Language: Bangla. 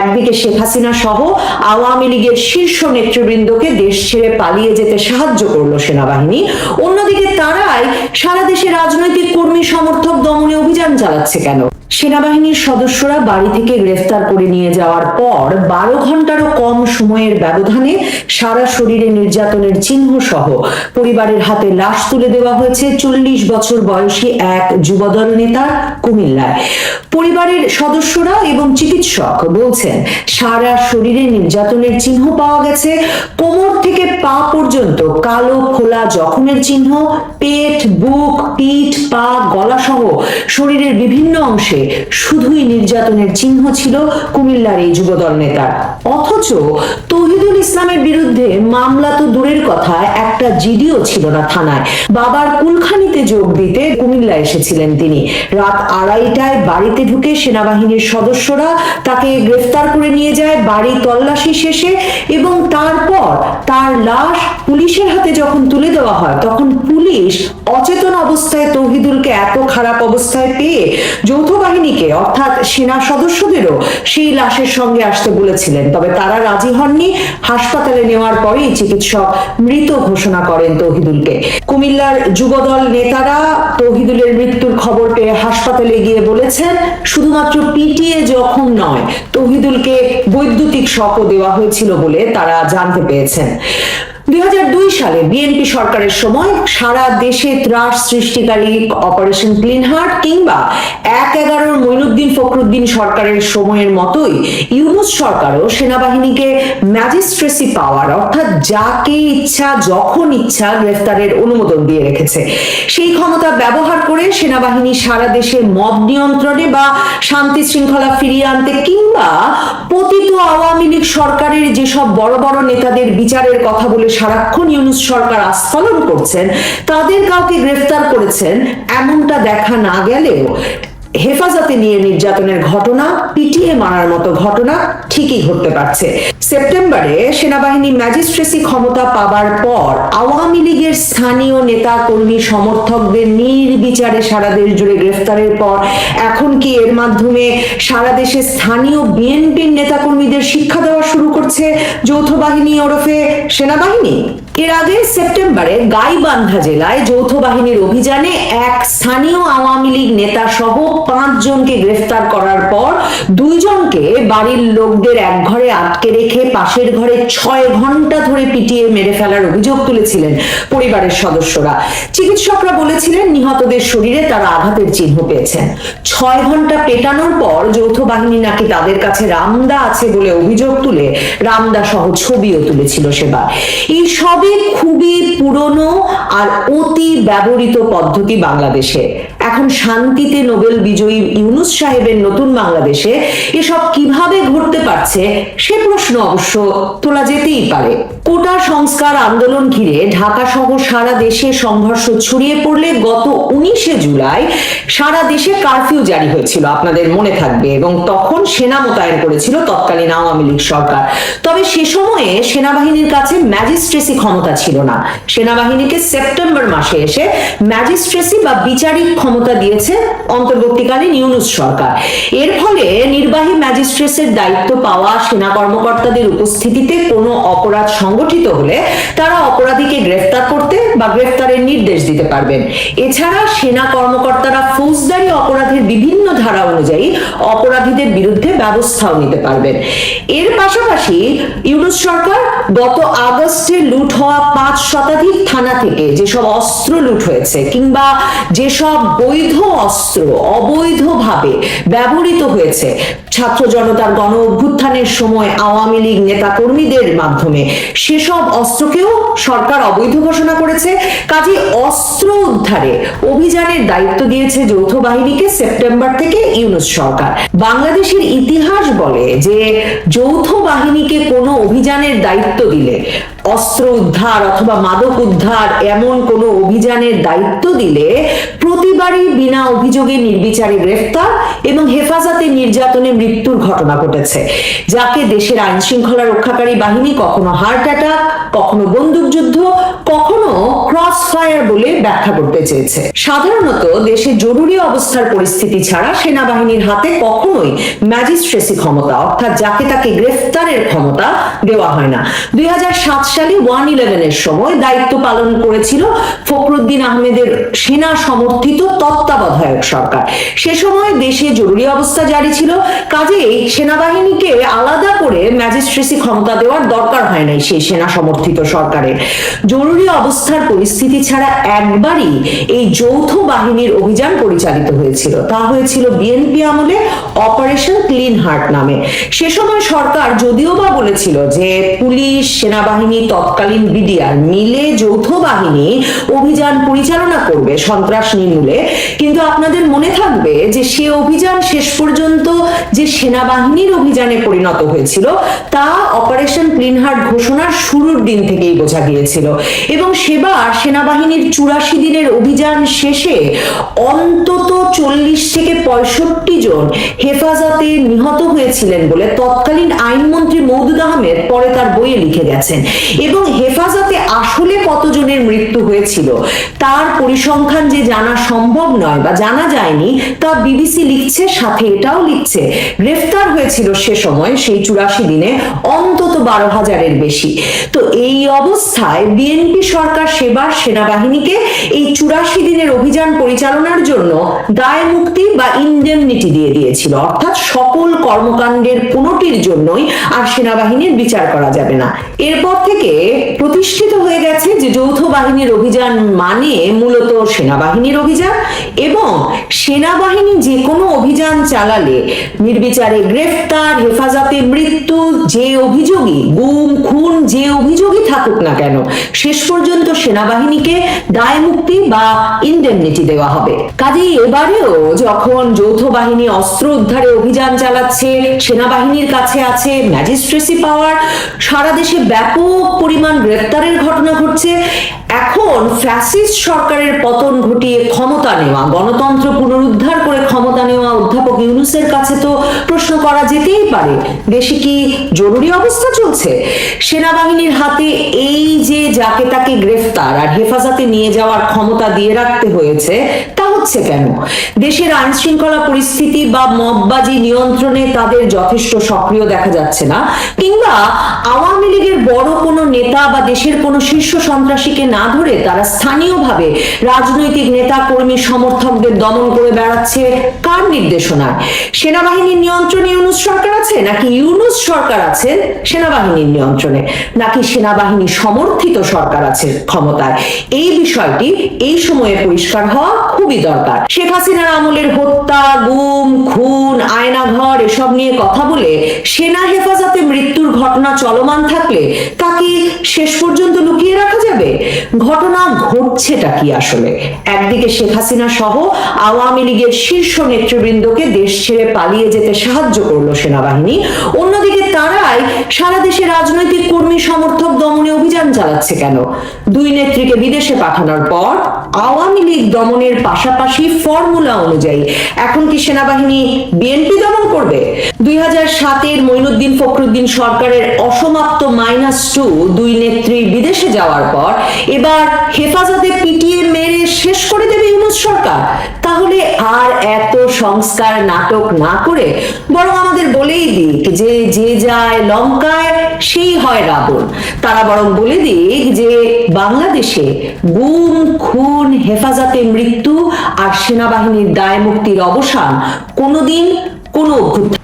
একদিকে শেখ হাসিনা সহ আওয়ামী লীগের শীর্ষ নেতৃবৃন্দকে দেশ ছেড়ে পালিয়ে যেতে সাহায্য করল সেনাবাহিনী, অন্যদিকে তারাই সারা দেশে রাজনৈতিক কর্মী সমর্থক দমনে অভিযান চালাচ্ছে কেন? সেনাবাহিনীর সদস্যরা বাড়ি থেকে গ্রেফতার করে নিয়ে যাওয়ার পর বারো ঘন্টারও কম সময়ের ব্যবধানে সারা শরীরে নির্যাতনের চিহ্ন সহ পরিবারের হাতে লাশ তুলে দেওয়া হয়েছে। চল্লিশ বছর বয়সী এক যুবদল নেতার কুমিল্লায়। পরিবারের সদস্যরা এবং চিকিৎসক বলছেন, সারা শরীরে নির্যাতনের চিহ্ন পাওয়া গেছে। কোমর থেকে পা পর্যন্ত কালো, খোলা, জখমের চিহ্ন, পেট, বুক, পিঠ, পা গলা সহ শরীরের বিভিন্ন অংশে শুধুই নির্যাতনের চিহ্ন ছিল কুমিল্লার এই যুবদল নেতার। অথচ তহিদুল ইসলামের বিরুদ্ধে মামলা তো দূরের কথা, একটা জিডিও ছিল না থানায়। বাবার কুলখানিতে যোগ দিতে কুমিল্লা এসেছিলেন তিনি। রাত আড়াইটায় বাড়িতে ঢুকে সেনাবাহিনীর সদস্যরা তাকে গ্রেফতার করে নিয়ে যায় বাড়ি তল্লাশি শেষে এবং তারপর তার লাশ পুলিশের হাতে যখন তুলে দেওয়া হয়, তখন পুলিশ অচেতন অবস্থায় তৌহিদুলকে এত খারাপ অবস্থায় পেয়ে যৌথ বাহিনীকে, অর্থাৎ সেনা সদস্যদেরও সেই লাশের সঙ্গে আসতে বলেছিলেন। তবে তারা রাজি হননি। হাসপাতালে নেওয়ার পরেই চিকিৎসক মৃত ঘোষণা করেন তৌহিদুলকে। কুমিল্লার যুবদল নেতারা তৌহিদুলের মৃত্যুর খবর পেয়ে হাসপাতালে গিয়ে বলেছেন শুধুমাত্র পিটিএ যখন নয় তৌহিদুলকে বৈদ্যুতিক শকও দেওয়া হয়েছিল বলে তারা জানতে পেরেছেন। দুই হাজার দুই সালে বিএনপি সরকারের সময় সারা দেশে ত্রাস সৃষ্টিকারী অপারেশন ক্লিন হার্ট কিংবা এক এগারোর মইনুদ্দিন ফখরুদ্দিন সরকারের সময়ের মতোই ইউনুস সরকারও সেনাবাহিনীকে ম্যাজিস্ট্রেসি পাওয়ার, অর্থাৎ যাকে ইচ্ছা, যখন ইচ্ছা গ্রেফতারের অনুমোদন দিয়ে রেখেছে। সেই ক্ষমতা ব্যবহার করে সেনাবাহিনী সারা দেশে মব নিয়ন্ত্রণে বা শান্তি শৃঙ্খলা ফিরিয়ে আনতে কিংবা পতিত আওয়ামী লীগ সরকারের যেসব বড় বড় নেতাদের বিচারের কথা বলে সারাক্ষণ ইউনুস সরকার আস্ফালন করছেন, তাদের কাউকে গ্রেফতার করেছেন, এমনটা দেখা না গেলেও হেফাজতে নিয়ে নির্যাতনের ঘটনা, পিটিয়ে মারার মতো ঘটনা ঠিকই ঘটতে পারছে। সেপ্টেম্বরে সেনাবাহিনী ম্যাজিস্ট্রেসি ক্ষমতা পাবার পর আওয়ামী লীগের স্থানীয় নেতা কর্মী সমর্থকদের নির্বিচারে সারা দেশ জুড়ে গ্রেফতারের পর এখন কি এর মাধ্যমে সারা দেশে স্থানীয় বিএনপির নেতাকর্মীদের শিক্ষা দেওয়া শুরু করছে যৌথ বাহিনী ওরফে সেনাবাহিনী? এর আগে সেপ্টেম্বরে গাইবান্ধা জেলায় যৌথ বাহিনীর অভিযানে এক স্থানীয় আওয়ামী লীগ নেতা সহ পাঁচ জনকে গ্রেফতার করার পর দুইজনকে বাড়ির লোকদের এক ঘরে আটকে রেখে পাশের ঘরে ছয় ঘণ্টা ধরে পিটিয়ে মেরে ফেলার অভিযোগ তুলেছিলেন পরিবারের সদস্যরা। চিকিৎসকরা বলেছিলেন নিহতদের শরীরে তারা আঘাতের চিহ্ন পেয়েছেন। ছয় ঘণ্টা পেটানোর পর যৌথ বাহিনী নাকি তাদের কাছে রামদা আছে বলে অভিযোগ তুলে রামদা সহ ছবিও তুলেছিল সেবার। এই সবই খুবই পুরনো আর অতি ব্যবহৃত পদ্ধতি বাংলাদেশে। এখন শান্তিতে নোবেল বিজয়ী ইউনুস সাহেবের নতুন বাংলাদেশে এসব কীভাবে ঘটতে পারছে সে প্রশ্ন অবশ্য তোলা যেতেই পারে। কোটা সংস্কার আন্দোলন ঘিরে ঢাকা সহ সারা দেশে সংঘর্ষ ছড়িয়ে পড়লে গত উনিশে জুলাই সারা দেশে কারফিউ জারি হয়েছিল। আপনাদের মনে থাকবে এবং তখন সেনা মোতায়েন করেছিল তৎকালীন আওয়ামী লীগ সরকার। তবে সে সময়ে সেনাবাহিনীর কাছে ম্যাজিস্ট্রেসি ক্ষমতা ছিল না। সেনাবাহিনীকে সেপ্টেম্বর মাসে এসে ম্যাজিস্ট্রেসি বা বিচারিক ক্ষমতা দিয়েছে অন্তর্বর্তীকালীন ইউনুস সরকার। এর ফলে নির্বাহী ম্যাজিস্ট্রেসের দায়িত্ব পাওয়া সেনা কর্মকর্তাদের উপস্থিতিতে কোনো অপরাধ সংগঠিত হলে তারা অপরাধীকে গ্রেফতার করতে বা গ্রেফতারের নির্দেশ দিতে পারবেন। এছাড়া সেনা কর্মকর্তারা ফৌজদারি অপরাধের বিভিন্ন ধারা অনুযায়ী অপরাধীদের বিরুদ্ধে ব্যবস্থাও নিতে পারবেন। এর পাশাপাশি ইউনুস সরকার গত আগস্টে লুট হওয়া পাঁচ শতাধিক থানা থেকে যেসব অস্ত্র লুট হয়েছে কিংবা যেসব বৈধ অস্ত্র অবৈধভাবে ব্যবহৃত হয়েছে, ছাত্র জনতার গণ অভ্যুত্থানের সময় আওয়ামী লীগ নেতা কর্মীদের মাধ্যমে সেসব অস্ত্রকেও সরকার অবৈধ ঘোষণা করেছে। কাজে অস্ত্র উদ্ধারে অভিযানের দায়িত্ব দিয়েছে যৌথ বাহিনীকে সেপ্টেম্বর থেকে ইউনুস সরকার। বাংলাদেশের ইতিহাস বলে যে যৌথ বাহিনীকে কোনো অভিযানের দায়িত্ব দিলে, অস্ত্র উদ্ধার অথবা মাদক উদ্ধার এমন কোনো অভিযানের দায়িত্ব দিলে প্রতিবারই বিনা অভিযোগে নির্বিচারে গ্রেফতার এবং হেফাজতে নির্যাতনে মৃত্যুর ঘটনা ঘটেছে। যাকে দেশের আইন শৃঙ্খলা রক্ষাকারী বাহিনী কখনো হার্ট অ্যাটাক কখনো বন্দুকযুদ্ধ কখনো ক্রস ফায়ার বলে ব্যাখ্যা করতে চেয়েছে। সাধারণত দেশে জরুরি অবস্থার পরিস্থিতি ছাড়া সেনাবাহিনীর হাতে কখনোই ম্যাজিস্ট্রেসি ক্ষমতা, অর্থাৎ যাকে তাকে গ্রেফতারের ক্ষমতা দেওয়া হয় না। দুই সালে ওয়ান ইলেভেনের সময় দায়িত্ব পালন করেছিল ফখরুদ্দিন আহমেদের সেনা সমর্থিত তত্ত্বাবধায়ক সরকার। সে সময় দেশে জরুরি অবস্থা জারি ছিল, কাজেই সেনাবাহিনীকে আলাদা করে ম্যাজিস্ট্রেসি ক্ষমতা দেওয়ার দরকার হয় নাই সেই সেনা সমর্থিত সরকারের। জরুরি অবস্থার পরিস্থিতি ছাড়া একবারই এই যৌথ বাহিনীর অভিযান পরিচালিত হয়েছিল। তা হয়েছিল বিএনপি আমলে অপারেশন ক্লিন হার্ট নামে। সে সময় সরকার যদিও বা বলেছিল যে পুলিশ, সেনাবাহিনী, তৎকালীন বিডিআর মিলে যৌথ বাহিনী অভিযান পরিচালনা করবে সন্ত্রাস নির্মূলে। কিন্তু আপনাদের মনে থাকবে যে সে অভিযান শেষ পর্যন্ত যে সেনাবাহিনীর অভিযানে পরিণত হয়েছিল, তা অপারেশন ক্লিন হার্ট ঘোষণার শুরুর দিন থেকেই বোঝা গিয়েছিল। এবং সেবার সেনাবাহিনীর চুরাশি দিনের অভিযান শেষে অন্তত চল্লিশ থেকে পঁয়ষট্টি জন হেফাজতে নিহত হয়েছিলেন বলে তৎকালীন আইনমন্ত্রী মৌদুদ আহমেদ পরে তার বইয়ে লিখে গেছেন। এবং হেফাজতে আসলে কতজনের মৃত্যু হয়েছিল, তার পরিসংখ্যান যে জানা সম্ভব নয় বা জানা যায়নি, তা বিবিসি লিখছে, সাথে এটাও লিখছে। গ্রেফতার হয়েছিল সে সময়, সেই চুরাশি দিনে অন্তত বারো হাজারের বেশি। তো এই অবস্থায় বিএনপি সরকার সেবার সেনাবাহিনীকে এই চুরাশি দিনের অভিযান পরিচালনার জন্য দায় মুক্তি বা ইন্ডেমনিটি দিয়ে দিয়েছিল। অর্থাৎ সকল কর্মকাণ্ডের কোনোটির জন্যই আর সেনাবাহিনীর বিচার করা যাবে না। এরপর থেকে প্রতিষ্ঠিত হয়ে গেছে যে যৌথ বাহিনীর অভিযান মানে মূলত সেনাবাহিনীর অভিযান এবং সেনাবাহিনী যে কোনো অভিযান চালালে নির্বিচারে গ্রেফতার, হেফাজতে মৃত্যু, যে অভিযোগী গুম, খুন যে অভিযোগই থাকুক না কেন, শেষ পর্যন্ত সেনাবাহিনীকে দায় মুক্তি বা ইন্ডেমনিটি দেওয়া হবে। কাজেই এবারেও যখন যৌথ বাহিনী অস্ত্র উদ্ধারে অভিযান চালাচ্ছে, সেনাবাহিনীর কাছে আছে ম্যাজিস্ট্রেসি পাওয়ার সারা দেশে ব্যাপক পরিমাণ গ্রেপ্তারের ঘটনা ঘটছে। এখন ফ্যাসিস্ট সরকারের পতন ঘটিয়ে ক্ষমতা নেওয়া, গণতন্ত্র পুনরুদ্ধার করে ক্ষমতা নেওয়া অধ্যাপক ইউনুসের কাছে তো প্রশ্ন করা যেতেই পারে, দেশে কি জরুরি অবস্থা চলছে? সেনাবাহিনীর হাতে এই যে যাকে তাকে গ্রেফতার আর হেফাজতে নিয়ে যাওয়ার ক্ষমতা দিয়ে রাখতে হয়েছে, তা হচ্ছে কেন? দেশের আইন শৃঙ্খলা পরিস্থিতি বা মববাজি নিয়ন্ত্রণে তাদের যথেষ্ট সক্রিয় দেখা যাচ্ছে না। কিংবা আওয়ামী লীগের বড় কোনো নেতা বা দেশের কোনো শীর্ষ সন্ত্রাসীকে না ধরে তারা স্থানীয়ভাবে রাজনৈতিক নেতা কর্মী সমর্থকদের দমন করে বেড়াচ্ছে কার নির্দেশনায়? সেনাবাহিনীর নিয়ন্ত্রণে ইউনুস সরকার আছে নাকি ইউনুস সরকার আছে সেনাবাহিনীর নিয়ন্ত্রণে? নাকি সেনাবাহিনী সমর্থিত সরকার আছে ক্ষমতায়? এই বিষয়টি এই সময়ে পরিষ্কার হওয়া খুবই দরকার। শেখ হাসিনার আমলের হত্যা, গুম, খুন, আয়নাঘর, এসব নিয়ে কথা বলে সেনা হেফাজতে মৃত্যুর ঘটনা চলমান থাকলে তা কি শেষ পর্যন্ত লুকিয়ে রাখা যাবে? ঘটনা ঘটছেটা কি আসলে? একদিকে শেখ হাসিনা সহ আওয়ামী লীগের শীর্ষ নেতৃবৃন্দকে দেশ ছেড়ে পালিয়ে যেতে সাহায্য করল সেনাবাহিনী, অন্যদিকে তারাই সারা দেশে রাজনৈতিক কর্মী সমর্থক দমনে অভিযান চালাচ্ছে কেন? দুই নেত্রীকে বিদেশে পাঠানোর পর আওয়ামী লীগ দমনের পাশাপাশি ফর্মুলা অনুযায়ী। এখন কি সেনাবাহিনী বিএনপি দমন করবে? দুই হাজার সাতের মঈনুদ্দিন ফখরুদ্দিন সরকারের অসমাপ্ত মাইনাস টু, দুই নেত্রী বিদেশে যাওয়ার পর, এবার হেফাজতে পিটিয়ে মেরে শেষ করে দেবে ইউনুস সরকার। তাহলে আর এত সংস্কার নাটক না করে বরং আমাদের বলেই দিক যে যে যায় লঙ্কায়, সেই হয় রাবণ। তারা বরং বলে দিক যে বাংলাদেশে গুম, খুন হেফাজতে মৃত্যু আর সেনাবাহিনীর দায় মুক্তির অবসান কোনোদিন কোনো অভ্যুত্থান